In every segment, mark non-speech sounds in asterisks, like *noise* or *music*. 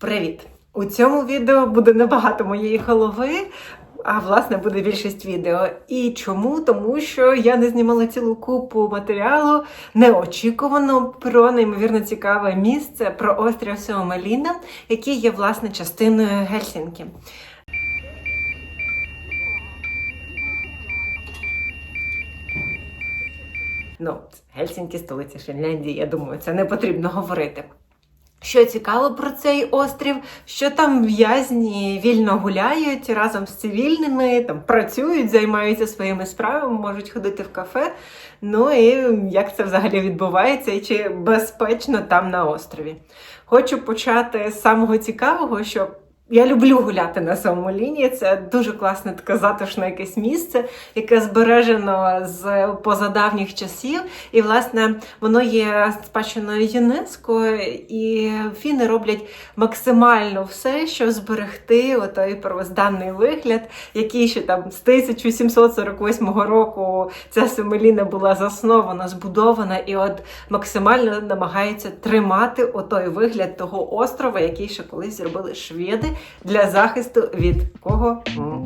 Привіт! У цьому відео буде небагато моєї голови, а власне буде більшість відео. І чому? Тому що я не знімала цілу купу матеріалу неочікувано про неймовірно цікаве місце про острів Сеомеліна, який є власне частиною Гельсінкі. Ну, Гельсінкі столиця Фінляндії, я думаю, це не потрібно говорити. Що цікаво про цей острів, що там в'язні вільно гуляють разом з цивільними, там працюють, займаються своїми справами, можуть ходити в кафе. Ну і як це взагалі відбувається, і чи безпечно там на острові. Хочу почати з самого цікавого, що я люблю гуляти на самому лінії. Це дуже класне таке затишне якесь місце, яке збережено з позадавніх часів. І, власне, воно є спадщиною ЮНЕСКО, і фіни роблять максимально все, щоб зберегти отой первозданний вигляд, який ще там з 1748 року ця Семеліна була заснована, збудована, і от максимально намагаються тримати отой вигляд того острова, який ще колись зробили шведи для захисту від кого?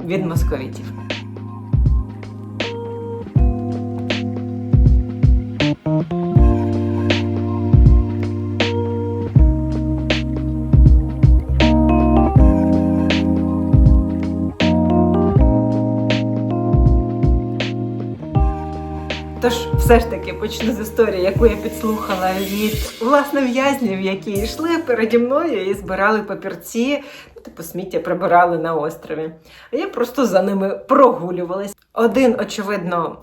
Від московітів. Тож, все ж таки почну з історії, яку я підслухала від власне в'язнів, які йшли переді мною і збирали папірці, типу сміття прибирали на острові. А я просто за ними прогулювалась. Один, очевидно,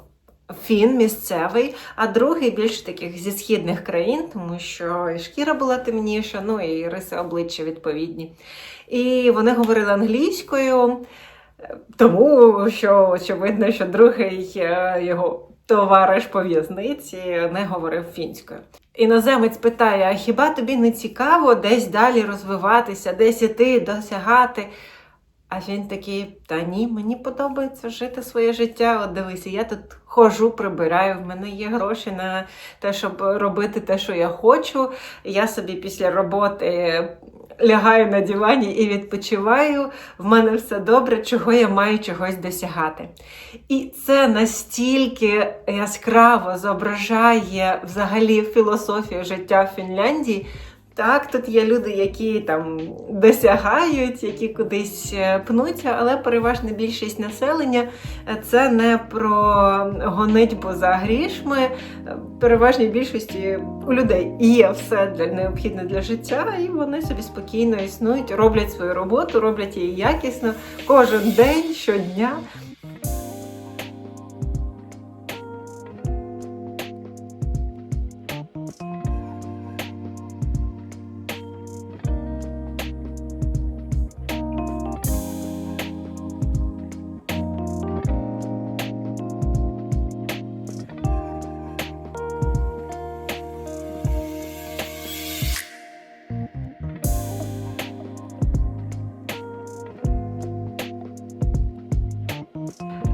фін місцевий, а другий більш таких зі східних країн, тому що і шкіра була темніша, ну і риси обличчя відповідні. І вони говорили англійською. Тому що очевидно, що другий е, його товариш по в'язниці не говорив фінською. Іноземець питає: а хіба тобі не цікаво десь далі розвиватися, десь іти, досягати? А він такий: та ні, мені подобається жити своє життя. От дивися, я тут хожу, прибираю, в мене є гроші на те, щоб робити те, що я хочу. Я собі після роботи лягаю на дивані і відпочиваю. В мене все добре, чого я маю чогось досягати. І це настільки яскраво зображає взагалі філософію життя в Фінляндії. Так, тут є люди, які там досягають, які кудись е, пнуться, але переважна більшість населення е, це не про гонитьбу за грішми. Е, Переважній більшості у людей є все для необхідне для життя, і вони собі спокійно існують, роблять свою роботу, роблять її якісно кожен день, щодня.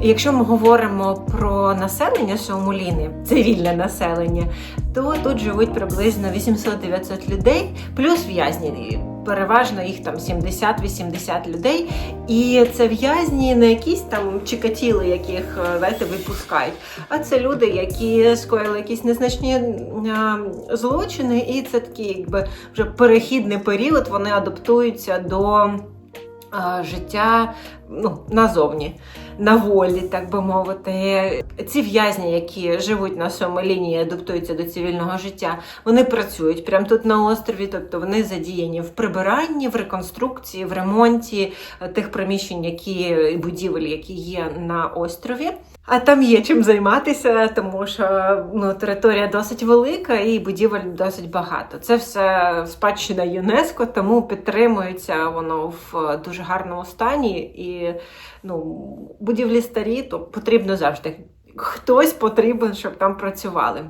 Якщо ми говоримо про населення Саумуліни, цивільне населення, то тут живуть приблизно 800-900 людей, плюс в'язні. Переважно їх там 70-80 людей. І це в'язні не якісь там чикатіли, яких е, знаєте, випускають, а це люди, які скоїли якісь незначні злочини, і це такий, якби вже перехідний період. Вони адаптуються до а, життя ну, назовні, на волі, так би мовити. Ці в'язні, які живуть на сьомій лінії, адаптуються до цивільного життя, вони працюють прямо тут на острові, тобто вони задіяні в прибиранні, в реконструкції, в ремонті е, тих приміщень, які і будівель, які є на острові. А там є чим займатися, тому що ну, територія досить велика і будівель досить багато. Це все спадщина ЮНЕСКО, тому підтримується воно в дуже гарному стані. І ну, будівлі старі, то потрібно завжди. Хтось потрібен, щоб там працювали.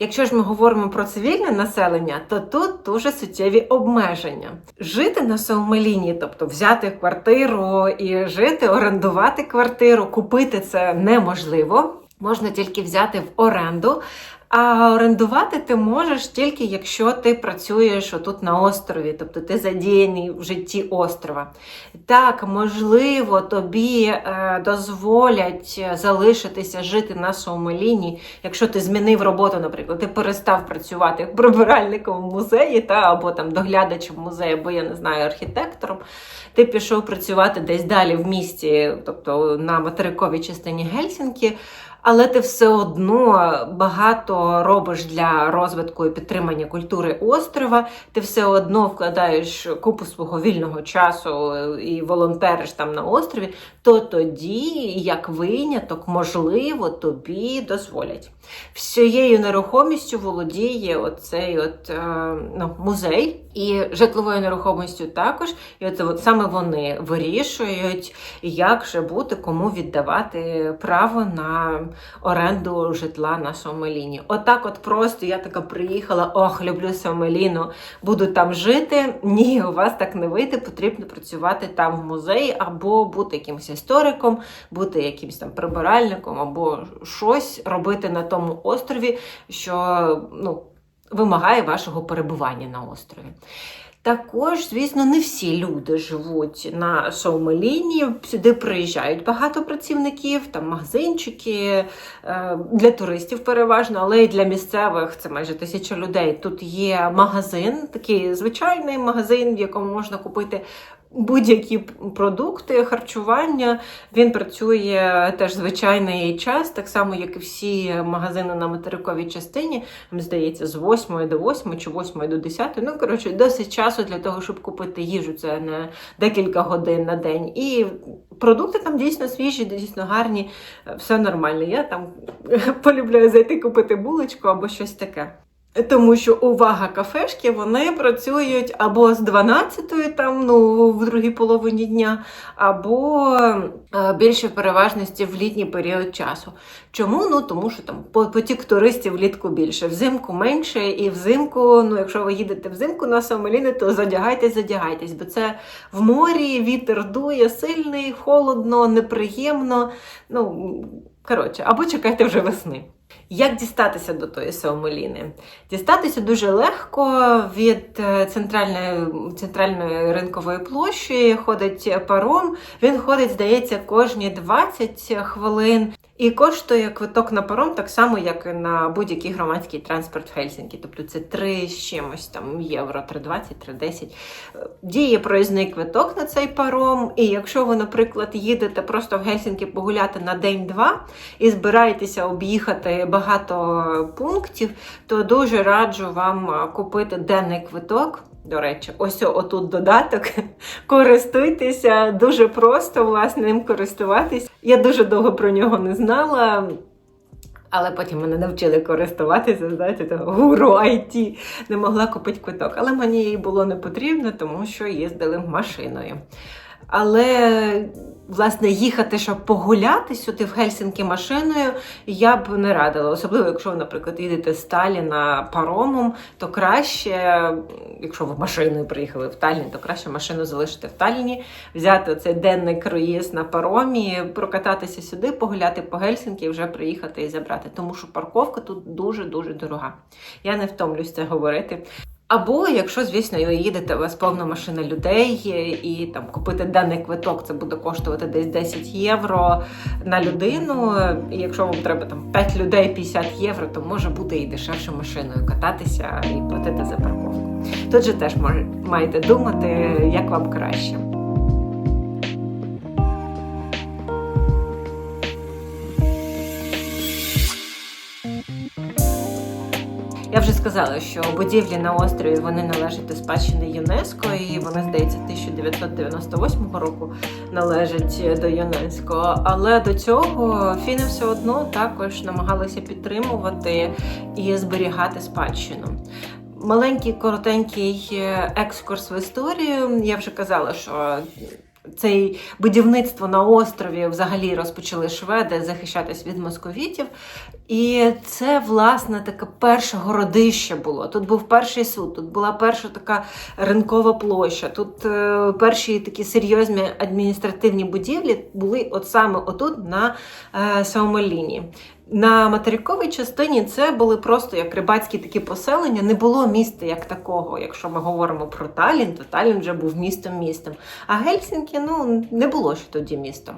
Якщо ж ми говоримо про цивільне населення, то тут дуже суттєві обмеження. Жити на Саумеліні, тобто взяти квартиру і жити, орендувати квартиру, купити це неможливо. Можна тільки взяти в оренду. А орендувати ти можеш тільки якщо ти працюєш отут на острові, тобто ти задіяний в житті острова. Так, можливо, тобі е, дозволять залишитися жити на Сомеліні, якщо ти змінив роботу, наприклад, ти перестав працювати прибиральником в музеї, та або там доглядачем музею, або я не знаю, архітектором. Ти пішов працювати десь далі в місті, тобто на материковій частині Гельсінкі але ти все одно багато робиш для розвитку і підтримання культури острова. Ти все одно вкладаєш купу свого вільного часу і волонтериш там на острові, то тоді, як виняток, можливо, тобі дозволять. Всією нерухомістю володіє оцей от, е, ну, музей і житловою нерухомістю також. І от, от саме вони вирішують, як же бути, кому віддавати право на оренду житла на Сомеліні. Отак, от, просто я така приїхала, ох, люблю Сомеліну, буду там жити. Ні, у вас так не вийде, потрібно працювати там в музеї, або бути якимось істориком, бути якимось там прибиральником, або щось робити на тому острові, що ну, вимагає вашого перебування на острові. Також, звісно, не всі люди живуть на Соумеліні. Сюди приїжджають багато працівників, там магазинчики е, для туристів переважно, але й для місцевих це майже тисяча людей. Тут є магазин, такий звичайний магазин, в якому можна купити будь-які продукти, харчування. Він працює теж звичайний час, так само, як і всі магазини на материковій частині. Мені здається, з 8 до 8 чи 8 до 10. Ну, коротше, досить часу для того, щоб купити їжу. Це не декілька годин на день. І продукти там дійсно свіжі, дійсно гарні, все нормально. Я там *laughs* полюбляю зайти купити булочку або щось таке. Тому що увага кафешки вони працюють або з 12-ї, там ну в другій половині дня, або е, більше переважності в літній період часу. Чому? Ну тому що там потік туристів влітку більше, взимку менше, і взимку, ну якщо ви їдете взимку на Сомеліни, то задягайтесь, задягайтесь, бо це в морі вітер дує сильний, холодно, неприємно. Ну коротше, або чекайте вже весни. Як дістатися до тої сеомеліни? Дістатися дуже легко від е, центральної центральної ринкової площі ходить паром. Він ходить, здається, кожні 20 хвилин. І коштує квиток на паром так само, як і на будь-який громадський транспорт в Хельсінкі. Тобто це 3 з чимось там євро, 3,20, 3,10. Діє проїзний квиток на цей паром. І якщо ви, наприклад, їдете просто в Гельсінкі погуляти на день-два і збираєтеся об'їхати багато пунктів, то дуже раджу вам купити денний квиток. До речі, ось отут додаток. Користуйтеся, дуже просто власне ним користуватись. Я дуже довго про нього не знала. Але потім мене навчили користуватися, знаєте, того гуру IT. Не могла купити квиток. Але мені її було не потрібно, тому що їздили машиною. Але, власне, їхати, щоб погуляти сюди в Хельсінки машиною, я б не радила. Особливо, якщо ви, наприклад, їдете з Таліна паромом, то краще, якщо ви машиною приїхали в Таллін, то краще машину залишити в Талліні, взяти цей денний круїз на паромі, прокататися сюди, погуляти по Гельсінки і вже приїхати і забрати. Тому що парковка тут дуже-дуже дорога. Я не втомлюсь це говорити. Або, якщо, звісно, ви їдете, у вас повна машина людей, і там купити даний квиток, це буде коштувати десь 10 євро на людину. І якщо вам треба там 5 людей 50 євро, то може бути і дешевше машиною кататися і платити за парковку. Тут же теж маєте думати, як вам краще. Сказала, що будівлі на острові вони належать до спадщини ЮНЕСКО, і вони, здається, 1998 року належать до ЮНЕСКО. Але до цього фіни все одно також намагалися підтримувати і зберігати спадщину. Маленький коротенький екскурс в історію. Я вже казала, що цей будівництво на острові взагалі розпочали шведи захищатись від московітів. І це, власне, таке перше городище було. Тут був перший суд, тут була перша така ринкова площа, тут е, перші такі серйозні адміністративні будівлі були от саме отут на е, Саумеліні. На материковій частині це були просто як рибацькі такі поселення. Не було міста як такого. Якщо ми говоримо про Талін, то Талін вже був містом містом. А Гельсінкі ну не було ще тоді містом.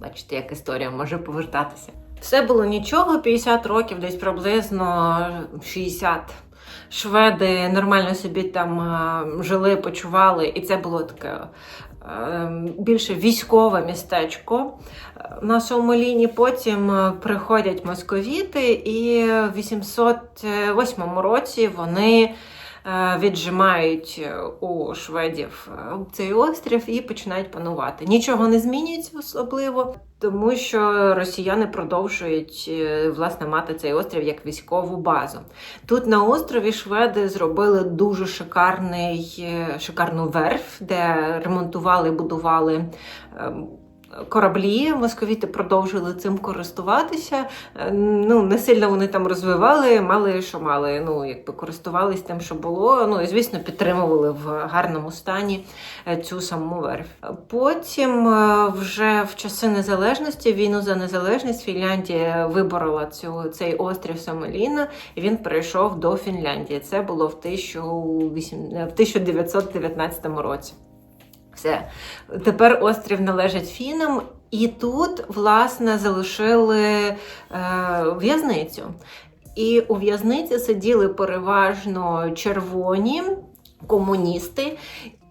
Бачите, як історія може повертатися. Все було нічого, 50 років, десь приблизно 60. Шведи нормально собі там е, жили, почували, і це було таке більше військове містечко на Сомаліні. Потім е, приходять московіти, і в 808 році вони віджимають е, у шведів е, цей острів і починають панувати. Нічого не змінюється особливо, тому що росіяни продовжують е, власне мати цей острів як військову базу. Тут на острові шведи зробили дуже шикарний, е, шикарну верф, де ремонтували, будували. Кораблі московіти продовжили цим користуватися. Е, Ну не сильно вони там розвивали, мали що мали. Ну якби користувались тим, що було. Ну і звісно, підтримували в гарному стані е, цю саму верф. Потім, е, вже в часи незалежності, війну за незалежність, Фінляндія виборола цю цей острів Самеліна, і він перейшов до Фінляндії. Це було в 1800 в 1919 році. Все. Тепер острів належить фінам, і тут, власне, залишили е, в'язницю. І у в'язниці сиділи переважно червоні комуністи,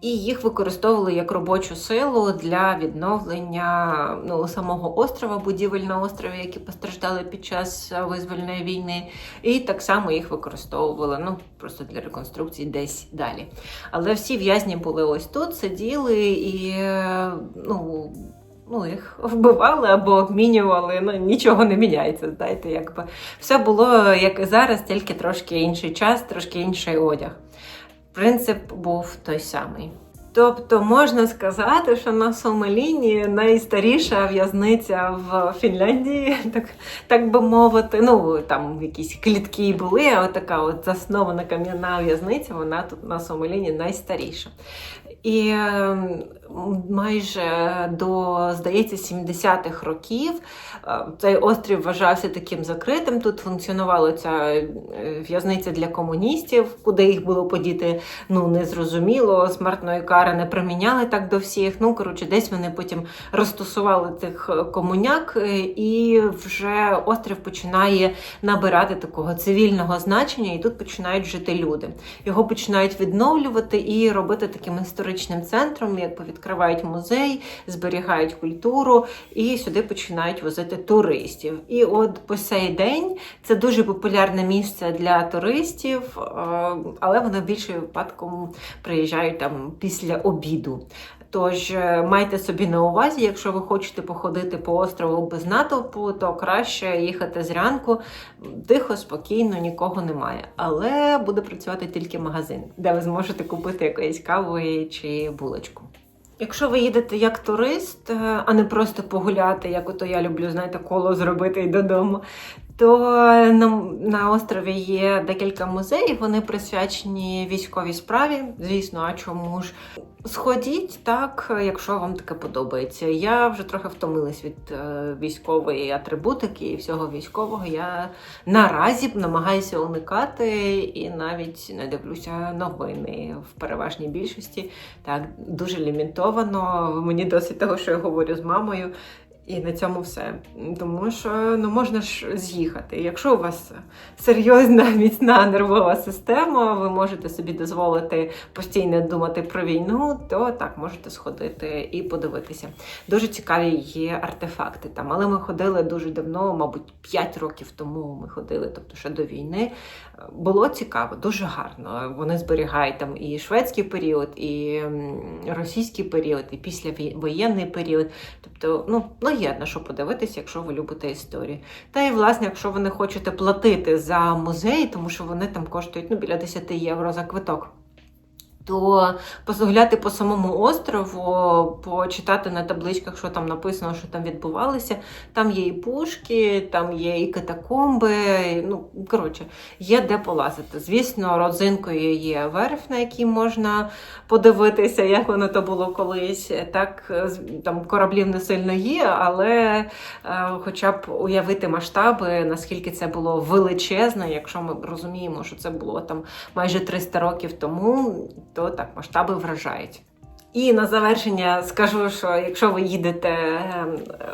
і їх використовували як робочу силу для відновлення ну, самого острова, будівель на острові, які постраждали під час е, визвольної війни. І так само їх використовували ну, просто для реконструкції десь далі. Але всі в'язні були ось тут, сиділи і е, ну. Ну, їх вбивали або обмінювали, ну нічого не міняється. Знаєте, якби все було як і зараз, тільки трошки інший час, трошки інший одяг. Принцип був той самий. Тобто можна сказати, що на Сомеліні найстаріша в'язниця в Фінляндії, *laughs* так, так би мовити. Ну там якісь клітки були, а така от заснована кам'яна в'язниця, вона тут на Сомеліні найстаріша. І е, майже до, здається, 70-х років е, цей острів вважався таким закритим. Тут функціонувала ця е, в'язниця для комуністів, куди їх було подіти, ну незрозуміло, смертної кари не приміняли так до всіх. Ну, коротше, десь вони потім розтусували тих комуняк, е, і вже острів починає набирати такого цивільного значення, і тут починають жити люди. Його починають відновлювати і робити таким історичним центром, якби відкривають музей, зберігають культуру і сюди починають возити туристів. І от по сей день це дуже популярне місце для туристів, е, але вони більше випадком приїжджають там після обіду. Тож е, майте собі на увазі, якщо ви хочете походити по острову без натовпу, то краще їхати зранку тихо, спокійно, нікого немає. Але буде працювати тільки магазин, де ви зможете купити якоїсь кави чи булочку. Якщо ви їдете як турист, е, а не просто погуляти, як ото я люблю, знаєте, коло зробити і додому, то на, острові є декілька музеїв, вони присвячені військовій справі. Звісно, а чому ж? Сходіть так, якщо вам таке подобається. Я вже трохи втомилась від е, військової атрибутики і всього військового. Я наразі намагаюся уникати і навіть не дивлюся новини в переважній більшості. Так, дуже лімітовано. Мені досить того, що я говорю з мамою. І на цьому все. Тому що ну можна ж з'їхати. Якщо у вас серйозна міцна нервова система, ви можете собі дозволити постійно думати про війну, то так можете сходити і подивитися. Дуже цікаві є артефакти там. Але ми ходили дуже давно, мабуть, 5 років тому ми ходили, тобто ще до війни. Було цікаво, дуже гарно. Вони зберігають там і шведський період, і російський період, і післявоєнний період. Тобто, ну, ну є на що подивитися, якщо ви любите історію. Та і, власне, якщо ви не хочете платити за музей, тому що вони там коштують ну, біля 10 євро за квиток. То позагуляти по самому острову, почитати на табличках, що там написано, що там відбувалося. Там є і пушки, там є і катакомби. Ну, коротше, є де полазити. Звісно, родзинкою є верф, на якій можна подивитися, як воно то було колись. Так, там кораблів не сильно є, але е, хоча б уявити масштаби, наскільки це було величезно, якщо ми розуміємо, що це було там майже 300 років тому, то так масштаби вражають. І на завершення скажу, що якщо ви їдете ем, е,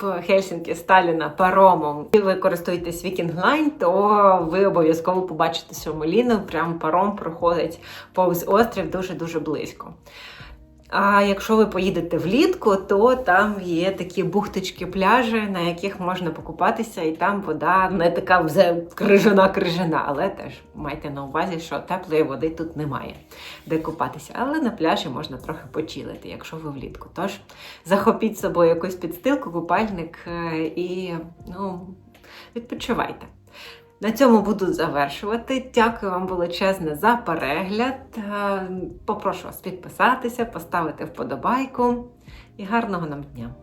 в Хельсінки з Таліна паромом і ви користуєтесь Viking Line, то ви обов'язково побачите цю Ліну. Прям паром проходить повз острів дуже-дуже близько. А якщо ви поїдете влітку, то там є такі бухточки пляжі, на яких можна покупатися, і там вода не така вже крижана-крижана, але теж майте на увазі, що теплої води тут немає, де купатися. Але на пляжі можна трохи почилити, якщо ви влітку. Тож захопіть з собою якусь підстилку, купальник е, і ну, відпочивайте. На цьому буду завершувати. Дякую вам величезне за перегляд. Е, Попрошу вас підписатися, поставити вподобайку і гарного нам дня!